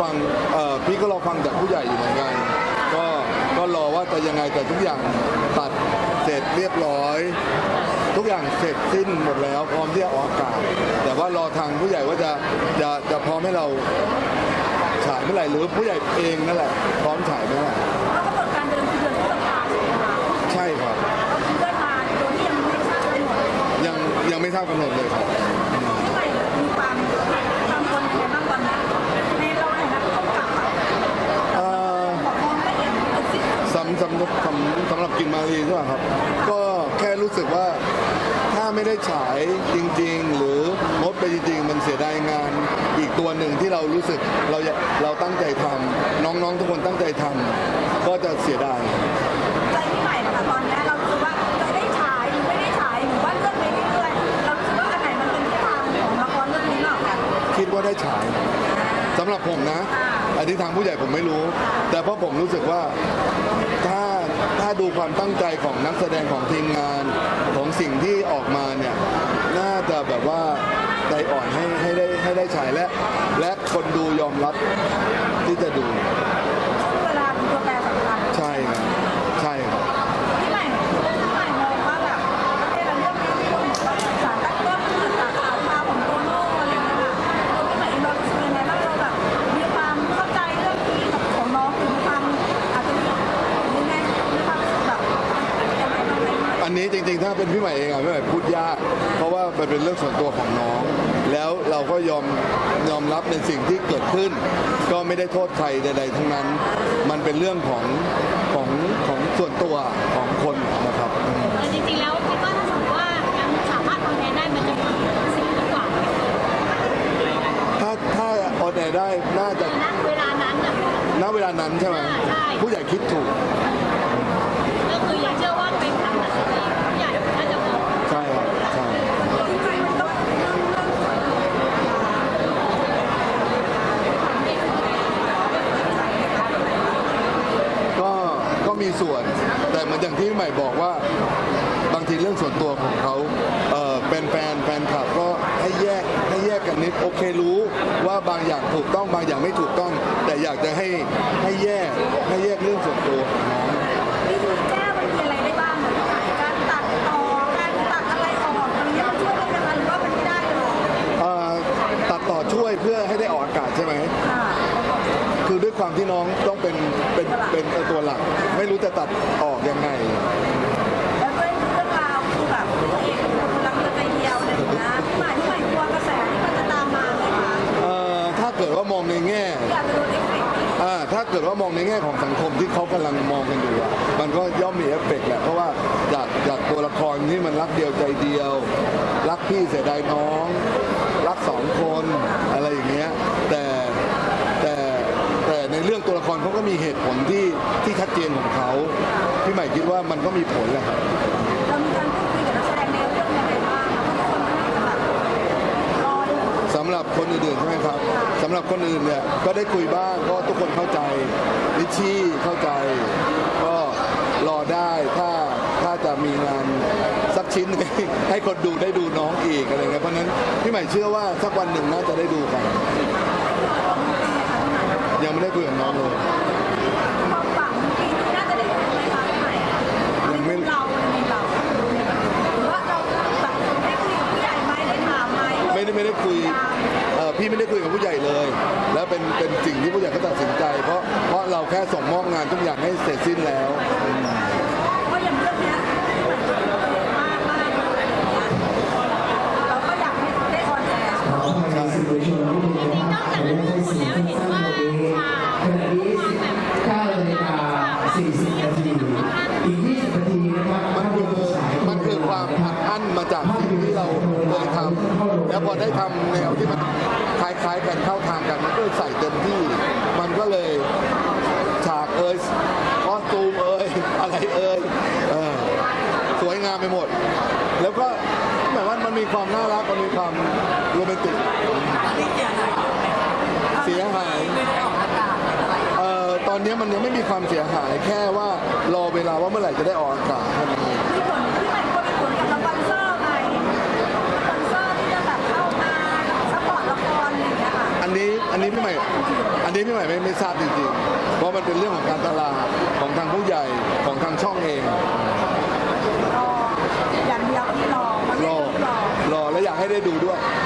ฟังเอ่อพี่ก็รอฟังจากผู้ใหญ่อยู่เหมือนกันก็ก็รอว่าจะยังไงแต่ทุกอย่างตัดเสร็จเรียบร้อย ทุกอย่างเสร็จสิ้นหมดแล้ว พร้อมที่จะออกอากาศแต่ว่ารอทางผู้ใหญ่ว่าจะจะจะพร้อมให้เราฉายเมื่อไหร่หรือผู้ใหญ่เองนั่นแหละพร้อมฉายเมื่อไหร่เพราะกำหนดการเดินคือเดือนพฤษภาใช่ไหมคะใช่ครับก็คือได้มาโดยที่ยังไม่ทราบกำหนดยังยังไม่ทราบกำหนดเลยครับ ที่ใหม่มีความกังวลยังไงบ้างตอนนี้ในเราในฐานะผู้กำกับอะ เอ่อ ขอมองละเอียดเป็น สิสำสำสำสำหรับกินมารีใช่ไหมครับ ก็แค่รู้สึกว่าถ้าไม่ได้ฉายจริง ๆ หรืองดไปจริง ๆ มันเสียดายงานอีกตัวหนึ่งที่เรารู้สึกเราอยากเราตั้งใจทำน้องๆทุกคนตั้งใจทำก็จะเสียดาย ใจที่ใหม่นะคะตอนนี้เรารู้สึกว่าจะได้ฉายหรือไม่ได้ฉายหรือว่าเลือกไปเรื่อยๆเรารู้สึกว่าอันไหนมันเป็นทิศทางของละครเรื่องนี้มากกว่ากันคิดว่าได้ฉายสำหรับผมนะอั นนี้ทางผู้ใหญ่ผมไม่รู้ แต่เพราะผมรู้สึกว่าถ้าถ้าดูความตั้งใจของนักแสดงของทีมงานของสิ่งที่ออกมาเนี่ยน่าจะแบบว่าใจอ่อนให้ให้ได้ให้ได้ฉายและ และคนดูยอมรับ ริงๆ ถ้าเป็นพี่ใหม่เองอะพี่ใหม่พูดยาก เพราะว่ามันเป็นเรื่องส่วนตัวของน้อง แล้วเราก็ยอมยอมรับในสิ่งที่เกิดขึ้น ก็ไม่ได้โทษใครใดๆทั้งนั้น มันเป็นเรื่องของของของส่วนตัวของคนนะครับอืมแต่จริงๆแล้วคิดว่าถ้าสมมติว่ายังสามารถทำแทนได้มันจะมีสิ่งที่กว่าถ้าถ้าออนแอร์ได้น่าจะณเวลานั้นน่ะณเวลานั้นใช่ไหมใช่ผู้ใหญ่คิดถูกก็คือยังเชื่อว่าเป็นการตัดสินใจของผู้ใหญ่น่าจะมอง ใช่ครับใช่ จริงๆมันต้องเรื่องเรื่อง ก็ก็มี ส่วน แต่เหมือนอย่างที่ใหม่บอกว่าบางทีเรื่องส่วนตัวของเขาเอ่อเป็นแฟนแฟนคลับก็ให้แยกให้แยกกันนิดโอเครู้ว่าบางอย่างถูกต้องบางอย่างไม่ถูกต้อง แต่อยากจะให้ให้แยกให้แยกเรื่องส่วนตัวของน้อง คือด้วยความที่น้องต้องเป็นเป็นเป็นตัวหลัก ไม่รู้จะตัดออกยังไง แล้วด้วยเรื่องราวคือแบบตัวเองรักเรือใจเดียวอะไรอย่างเงี้ยพี่ใหม่พี่ใหม่กลัวกระแสที่มันจะตามมาไหมคะเอ่อถ้าเกิดว่ามองในแง่ อยากจะโดนเอฟเฟกต์ที่อ่าถ้าเกิดว่ามองในแง่ของสังคมที่เขากำลังมองกันอยู่อะมันก็ย่อมมีเอฟเฟกต์แหละเพราะว่าจากจากตัวละครที่มันรักเดียวใจเดียว รักพี่เสียดายน้อง รักสองคนอะไรอย่างเงี้ยแต่แต่แต่ใน เรื่องตัวละครเขาก็มีเหตุผลที่ที่ชัดเจนของเขาพี่ใหม่คิดว่ามันก็มีผลแหละครับเรามีการพูดคุยกับนักแสดงในเรื่องยังไงบ้างเพราะทุกคนก็น่าจะแบบรออยู่สำหรับคนอื่นๆใช่ไหมครับสำหรับคนอื่นเนี่ยก็ได้คุยบ้างเพราะทุกคนเข้าใจลิชชี่เข้าใจ ก็รอได้ถ้าถ้าจะมีงานสักชิ้น ให้ให้คนดูได้ดูน้องอีกอะไรเงี้ยเพราะฉะนั้นพี่ใหม่เชื่อว่าสักวันหนึ่งน่าจะได้ดูกัน ยังไม่ได้คุยกับน้องเลยความฝันปีนี้น่าจะได้เห็นไหมคะพี่ใหม่ยังไม่เราในเราหรือว่าเราแบบได้คุยกับผู้ใหญ่ไหมได้ถามไหมไม่ได้ไม่ได้คุยเอ่อพี่ไม่ได้คุยกับผู้ใหญ่เลย แล้วเป็นเป็นสิ่งที่ผู้ใหญ่ก็ตัดสินใจ เพราะเพราะเราแค่ส่งมอบงานทุกอย่างให้เสร็จสิ้นแล้วเ40 นาทีอีก 20 นาทีนะครับภาพยนตร์จะฉายมันคือความอัดอั้นมาจากสิ่งที่เราเคยทำแล้วพอได้ทำแนวที่มันคล้ายๆกันเข้าทางกันมันก็เลยใส่เต็มที่ มันก็เลยฉากเอ่ยคอสตูมเอ่ยอะไรเอ่ยเออสวยงามไปหมด แล้วก็หมายว่ามันมีความน่ารักมันมีความโรแมนติกเสียหายเอ่อตอนนี้มันยังไม่มีความเสียหายแค่ว่ารอเวลาว่าเมื่อไหร่จะได้ออกอากาศเท่านั้นเองมีผลที่มันก็มีผลกับสปอนเซอร์ไหมสปอนเซอร์ที่จะแบบเข้ามาซัพพอร์ตละครอะไรอย่างเงี้ยค่ะอันนี้อันนี้พี่ใหม่อันนี้พี่ใหม่ไม่ไม่ทราบจริงๆ เพราะมันเป็นเรื่องของการตลาดของทางผู้ใหญ่ของทางช่องเองรออย่างเดียวที่รอมันรไม่อต้องรอรอและอยากให้ได้ดูด้วยอ่